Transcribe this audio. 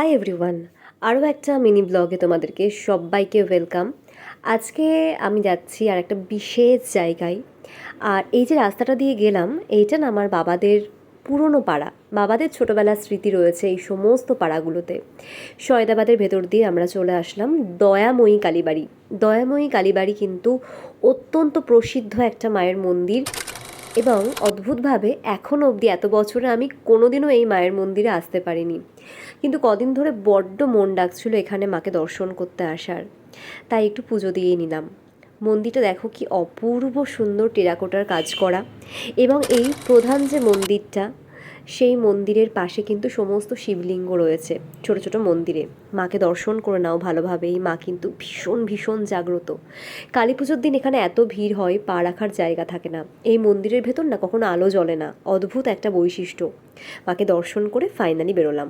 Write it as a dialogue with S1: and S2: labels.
S1: Hi everyone আরও একটা mini ব্লগে তোমাদেরকে সবাইকে ওয়েলকাম আজকে আমি যাচ্ছি আর একটা বিশেষ জায়গায়। আর এই যে রাস্তাটা দিয়ে গেলাম, এইটা না আমার বাবাদের পুরনো পাড়া। বাবাদের ছোটোবেলার স্মৃতি রয়েছে এই সমস্ত পাড়াগুলোতে। সয়দাবাদের ভেতর দিয়ে আমরা চলে আসলাম দয়াময়ী কালীবাড়ি। দয়াময়ী কালীবাড়ি কিন্তু অত্যন্ত প্রসিদ্ধ একটা মায়ের মন্দির। এবং অদ্ভুতভাবে এখনও অবধি এত বছরে আমি কোনোদিনও এই মায়ের মন্দিরে আসতে পারিনি। কিন্তু কদিন ধরে বড্ড মন ডাকছিল এখানে মাকে দর্শন করতে আসার। তাই একটু পুজো দিয়ে নিলাম। মন্দিরটা দেখো কি অপূর্ব সুন্দর টেরাকোটার কাজ করা এবং এই প্রধান যে মন্দিরটা সেই মন্দিরের পাশে কিন্তু সমস্ত শিবলিঙ্গ রয়েছে, ছোট ছোট মন্দিরে। মাকে দর্শন করে নাও ভালোভাবে, এই মা কিন্তু ভীষণ ভীষণ জাগ্রত। কালী পুজোর দিন এখানে এত ভিড় হয়, পা রাখার জায়গা থাকে না। এই মন্দিরের ভেতর না কখনো আলো জ্বলে না, অদ্ভুত একটা বৈশিষ্ট্য। মাকে দর্শন করে ফাইনালি বেরোলাম।